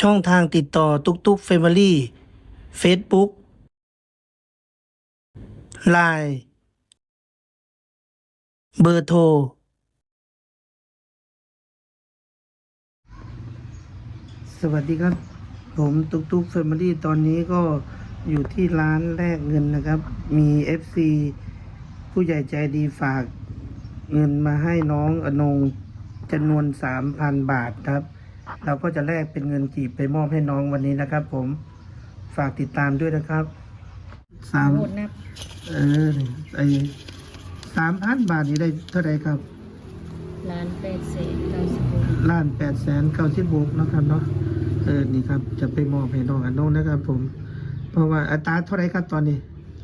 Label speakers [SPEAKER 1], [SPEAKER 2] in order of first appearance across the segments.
[SPEAKER 1] ช่องทางติดต่อตุกตุกเฟมิลี่เฟซบุ๊กไลน์เบอร์โทร สวัสดีครับ ผมตุกตุกเฟมิลี่ตอนนี้ก็อยู่ที่ร้านแลกเงินนะครับ มี FC ผู้ใหญ่ใจดีฝากเงินมาให้น้องอนงจำนวน 3,000 บาทครับ เราก็จะแลกเป็นเงินกีบไปมอบให้น้องวันนี้นะครับ ผมฝากติดตามด้วยนะครับสาม
[SPEAKER 2] โหดนับ
[SPEAKER 1] เออไอสามพันบาทนี้ได้เท่าไหรครับ
[SPEAKER 2] ล้านแปดเศษเก้าสิบหก
[SPEAKER 1] ล้านแปดแสนเก้าสิบหกนะครับเนาะเออนี่ครับ จะไปมอบให้น้องอันโน้นนะครับ ผม เพราะว่าอัตราเท่าไหรครับตอนนี้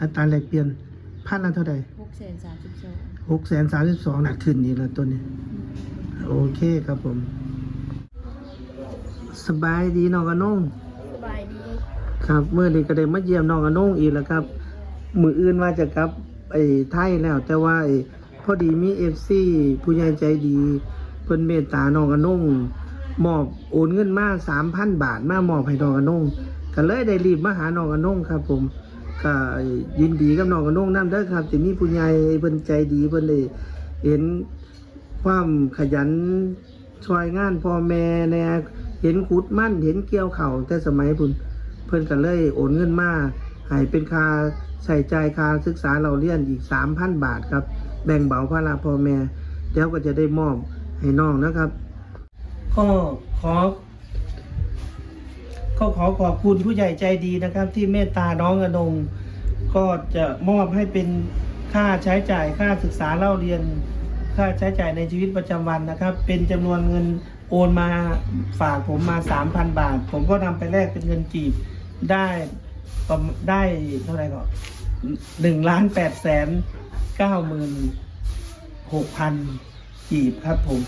[SPEAKER 1] อัตราแลกเปลี่ยนพันละเท่าไหร
[SPEAKER 2] หกแสนสามสิบสอง
[SPEAKER 1] หกแสนสามสิบสองหนักขึ้นนี่แล้วตัวนี้ โอเคครับผม สบายดีน้องอันโน้น
[SPEAKER 2] สบายดี
[SPEAKER 1] ครับเมื่อนี้ก็ได้มาเยี่ยมน้องอนงอีกแล้วครับ มืออื่นว่าจะกลับไอ้ไทยแล้ว แต่ว่าไอ้พอดีมีเอฟซีผู้ใหญ่ใจดีเพิ่นเมตตาน้องอนงมอบโอนเงินมาสามพันบาทมามอบให้น้องอนงก็เลยได้รีบมาหาน้องอนงครับ ผมก็ยินดีกับน้องอนงนํเด้อครับที่มีผู้ใหญ่เพิ่นใจดีเพิ่นได้เห็นความขยันช่วยงานพ่อแม่แน่ เห็นขุดมั่นเห็นเกี่ยวเข่าแต่สมัยพุ่นเพื่นก็เลยโอนเงินมาให้เป็นค่าใช้จ่ายค่าศึกษาเราเรียนอีกสามพันบาทครับ แบ่งเบาภาระพ่อแม่เดี๋ยวก็จะได้มอบให้น้องนะครับ ก็ขอก็ขอขอบคุณผู้ใหญ่ใจดีนะครับ ที่เมตตาน้องอนงก็จะมอบให้เป็นค่าใช้จ่ายค่าศึกษาเล่าเรียน ค่าใช้จ่ายในชีวิตประจำวันนะครับ เป็นจำนวนเงิน โอนมาฝากผมมา 3,000 บาท ผมก็นำไปแลกเป็นเงินกีบได้ได้เท่าไหร่ก่อนหนึ่งล้านแปดแสนเก้าหมื่นหกพันกีบครับผม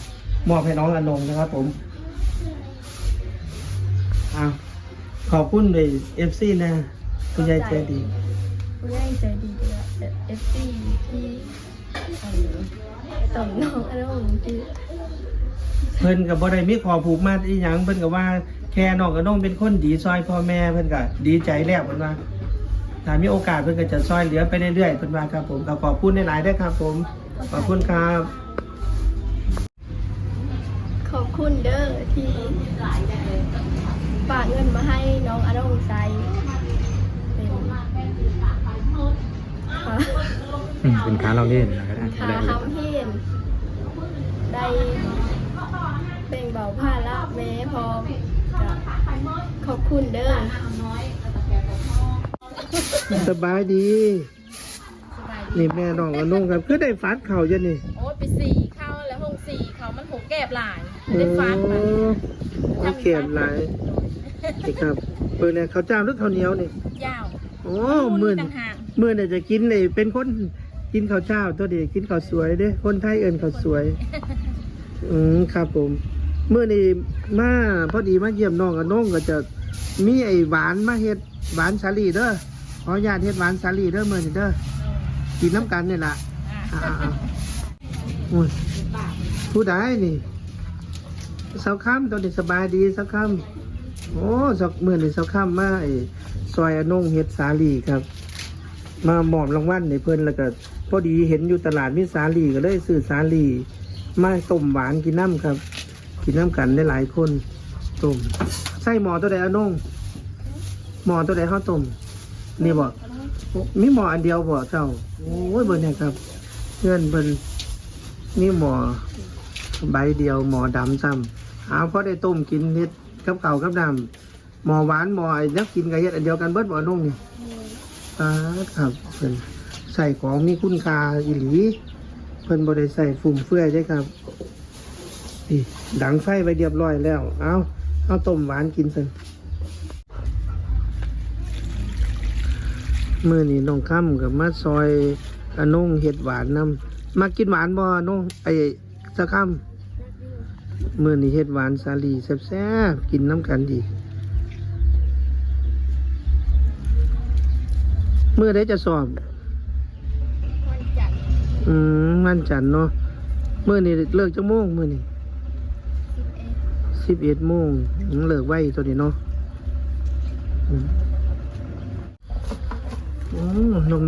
[SPEAKER 1] มอบให้น้องอนงนะครับผมอาขอบคุณเลยเอฟซีนะ คุณยายใจดี
[SPEAKER 2] ผู้ใหญ่ใจดีเอฟซีที่ต่อน้องอะไรของที่
[SPEAKER 1] เพิ่นกับบ่ได้มีขอผูกมาอีหยังเพิ่นก็ว่าแค่น้องกับน้องเป็นคนดีซอยพ่อแม่เพิ่นก็ดีใจแล้วเพิ่นว่าถ้ามีโอกาสเพิ่นก็จะซอยเหลือไปเรื่อยๆเพิ่นว่าครับผมก็ขอบคุณหลายๆด้วยครับผมขอบคุณครับ
[SPEAKER 2] ขอบคุณเด้อที่ฝากเงินมาให้น้องอารงไซเป็นค่ะ
[SPEAKER 3] อืมเป็นค้าเราเล่นนะครับ
[SPEAKER 2] ขา
[SPEAKER 3] ได้
[SPEAKER 2] คำเห็นได้ แบ่งเบาภาระแม่พอกับขอบคุณเด้อ
[SPEAKER 1] สบายดี
[SPEAKER 2] สบายดี
[SPEAKER 1] นี่แม่น้องกับน้องครับคือได้ฟัดเข่าจ้ะนี่
[SPEAKER 2] โอ้ยไปสี่เข้าแล้วห้องสี่เขามันหกแก็บหลายไม่ได้ฟัง
[SPEAKER 1] โอ้
[SPEAKER 2] มัน
[SPEAKER 1] โอเคหลายนี่ครับเพิ่นเนี่ยข้าวเจ้าหรือข้าวเหนียวนี่
[SPEAKER 2] ยาว
[SPEAKER 1] โอ้มื้อ
[SPEAKER 2] ต่า
[SPEAKER 1] นี่
[SPEAKER 2] งหาก
[SPEAKER 1] มื้อนี่จะกินเลยเป็นคนกินข้าวเจ้าตัวเดียวกินข้าวสวยเด้คนไทยเอิ้นข้าวสวย อืมครับผม เมื่อนี้มาพอดีมาเยี่ยมน้องกับน้องก็จะมีไอ้หวานมาเฮ็ดหวานสาลีเด้อขออนุญาตเฮ็ดหวานสาลีเด้อเมื่อนี้เด้อกินน้ำกันนี่ล่ะอ่าๆโอ้ยผู้ใดนี่เสาค่ำตอนนี้สบายดีเสาค่ำโอ้สักมื่อนี่เสาค่ำมาไอ้ซอยอนงเฮ็ดสาลีครับ มามอบรางวัลในเพิ่นแล้วก็พอดีเห็นอยู่ตลาดมีสาลีก็เลยซื้อสาลีมาต้มหวานกินน้ำครับ กินน้ำกันได้หลายคนต้มใส่หมอตัวใดอานงหมอตัวใดเขาต้มนี่บอกมีหมออันเดียวบ่เจ้าโอ้ยเบิ่นเนี่ยครับเพื่อนเบิ่นมีหมอใบเดียวหมอดำซ้ำเอาพอได้ต้มกินเฮ็ดกับเก่ากับดำหมอหวานหมอไอ้นักกินกับเฮ็ดอันเดียวกันเบิดบ่นุ่งนี่ตาครับเพิ่นใส่ของมีคุณค่าอีหลีเพิ่นบ่ได้ใส่ฟุ่มเฟือยได้ครับนี่ ดังไฟไว้เรียบร้อยแล้ว เอาเอาต้มหวานกินสิมื้อนี้น้องค่ำกับมาซอยอนงเห็ดหวานนำมากินหวานบ่อนงไอ้สะค่ำมื้อนี้เห็ดหวานสาลีแซ่บๆกินน้ำกันดีมื้อใดจะสอบ
[SPEAKER 2] วันจันทร์
[SPEAKER 1] อืมวันจันทร์เนาะมื่อนี่เลิกจังโมงมื่อนี่ สิบเอ็ดโมงเลิกไว้ตัวนี้เนาะอืมโอ้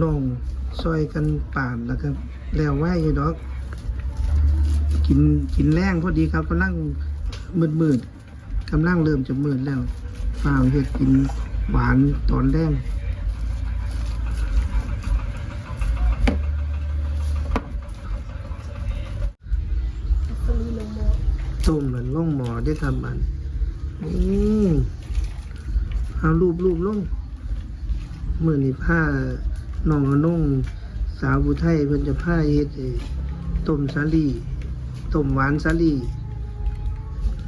[SPEAKER 1] น้องๆซอยกันป่าดนะครับแล้วไว้อยู่ดอก กินกินแรงพอดีครับกำลังมืดมืดๆกำลังเริ่มจะมืดแล้วฝ้าวเฮ็ดกินหวานตอนแรง
[SPEAKER 2] สลีลงโม
[SPEAKER 1] ต้มมันล่องหมอ ได้ทำมันอืมเอารูปรูปลงเมื่อนี่ผ้าน้องอนุ่งสาวบุไทยเพิ่นจะผ้าเฮ็ดต้มสาลีต้มหวานสาลี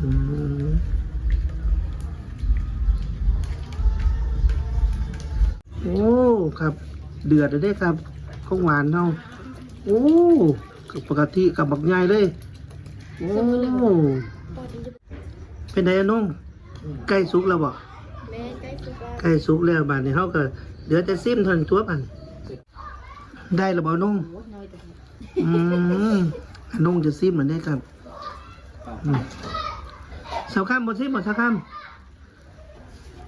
[SPEAKER 1] อืมโอ้ครับ เดือดเลยเด้ครับของหวานเนาโอ้ปกติกับบักใหญ่เลยโอ้ เป็นไดอะน้องใกล้สุกแล้วบ่
[SPEAKER 2] แม่ใกล้สุกแล้ว
[SPEAKER 1] ใกล้สุกแล้วบาดนี้เฮาก็เดี๋ยวจะซิมเทานนตัวบัดได้แล้วบ่น้องอืมอันน้องจะซิมเหมือนได้ครับอืมสาวข้ามบ่ซิมบ่สาวข้าม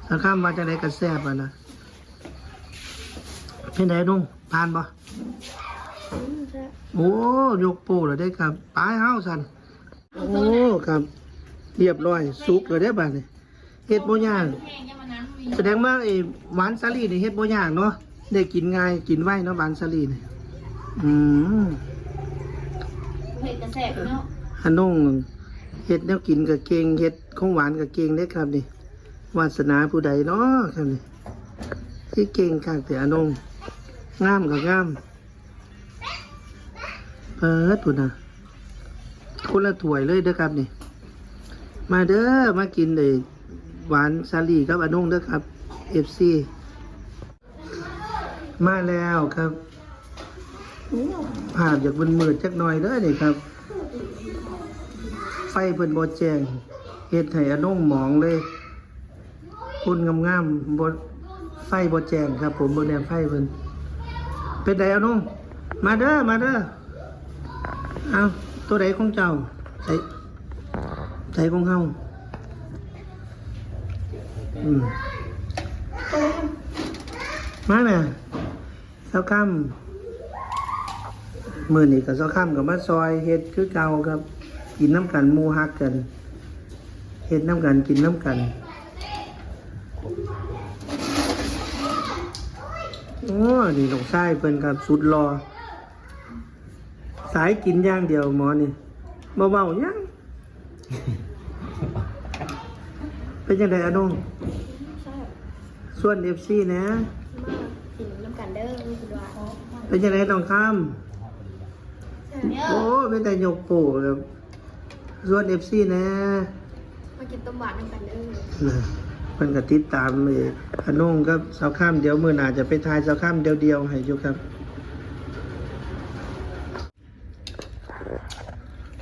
[SPEAKER 1] สาวข้ามว่าจังไดก็แซ่บอะนะเป็นไดน้องผ่านบ่
[SPEAKER 2] อืมใช่
[SPEAKER 1] โอ้ยกโป้แล้วได้ครับปลายเฮาสันโอ้ครับ เรียบร้อยสุกแล้วได้บัดนี้เฮ็ดบ่ยากแสดงว่าไอ้หวานสาลีนี่เฮ็ดบ่ยากเนาะได้กินง่ายกินไวเนาะหวานสาลีนี่อืม
[SPEAKER 2] เห็ดกระแสบเนาะ
[SPEAKER 1] อันน้องเฮ็ดแนวกินก็เก่งเฮ็ดของหวานก็เก่งเด้ครับนี่วาสนาผู้ใดเนาะครับนี่ที่เก่งคักแต่อันน้องงามก็งามเปิดพุ่นนะคนละถ้วยเลยเด้อครับนี่ มาเด้อมากินเลยหวานซาลีครับอนุ่งเด้อครับเอฟซีมาแล้วครับภาพอยากมันมืดจักหน่อยเด้อนี่ครับ ไฟเพิ่นบ่แจ้งเฮ็ดให้อนุ่งหมองเลยพุ่นงามๆบ่ไฟบ่แจ้งครับ ผมบ่แนมไฟเพิ่นเป็นไดอนุ่งมาเด้อมาเด้อเอาตัวใดของเจ้าใส่ ใส่ของเฮาอืมมาแม่เจ้าค่ำมือนี่กับเจ้าค่ำกับมาซอยเฮ็ดคือเก่าครับ กินน้ำกันหมูฮักกันเฮ็ดน้ำกันกินน้ำกันโอ้นี่ลงไส้เพิ่นครับสุดรอ สายกินอย่างเดียวหมอนี่เบาๆยัง เป็นยังไงอะน้อง
[SPEAKER 2] ใช่
[SPEAKER 1] ส่วนเอฟซีนะ
[SPEAKER 2] มากินน้ำกันเด้อมีคุณว่า
[SPEAKER 1] เป็นยังไงน้องข้าม
[SPEAKER 2] ใช่เนี่ย
[SPEAKER 1] โอ้เป็นแต่ยกโป้ครับส่วนเอฟซีนะ
[SPEAKER 2] มากินต้มหวานน้ำกันเด้อ
[SPEAKER 1] นะเพิ่นก็ติดตามเลยอะน้องครับสาวข้ามเดี๋ยวมื้อหน้าจะไปทายสาวข้ามเดียวๆให้อยู่ครับ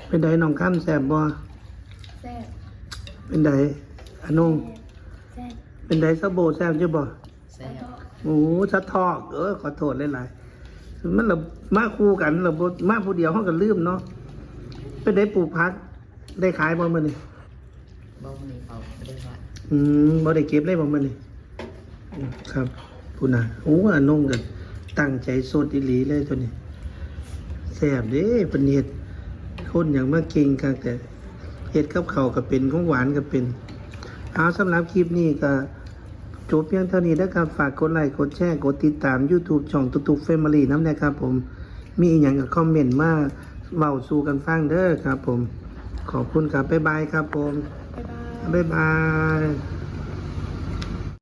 [SPEAKER 1] เป็นไดน้องข้ามแซ่บบ่
[SPEAKER 2] แซ่บ
[SPEAKER 1] เป็นไดอะน้อง
[SPEAKER 2] แซ่บ
[SPEAKER 1] เป็นไดซะโบแซ่บอยู่บ่
[SPEAKER 2] แซ่บ
[SPEAKER 1] โอ้สะทอกเออขอโทษหลายๆมันเรามาคู่กันเราบ่มาผู้เดียวห้องกันลืมเนาะเป็นได้ปลูกพัก ได้ขายบ่มื้อนี้
[SPEAKER 4] บ่มีเขาไม่ได้ว่า
[SPEAKER 1] อืมบ่ได้เก็บได้บ่มื้อนี้อืมครับผู้น่ะโอ้อันนงกันตั้งใจโสดอีหลีเลยตัวนี้แซ่บเด้เพิ่นเฮ็ดคนอย่างมาเก่งคักแต่ เฮ็ดกับข้าวก็เป็นของหวานก็เป็น เอาสำหรับคลิปนี้ก็จบเพียงเท่านี้นะครับ ฝากกดไลค์กดแชร์กดติดตาม YouTube ช่องตุกตุกเฟมิลี่น้ำนะครับผมมีอีกอย่างกับคอมเมนต์มาเว้าสู่กันฟังเด้อครับผม ขอบคุณครับ บ๊ายบายครับผม
[SPEAKER 2] บ๊ายบาย
[SPEAKER 1] บ๊ายบาย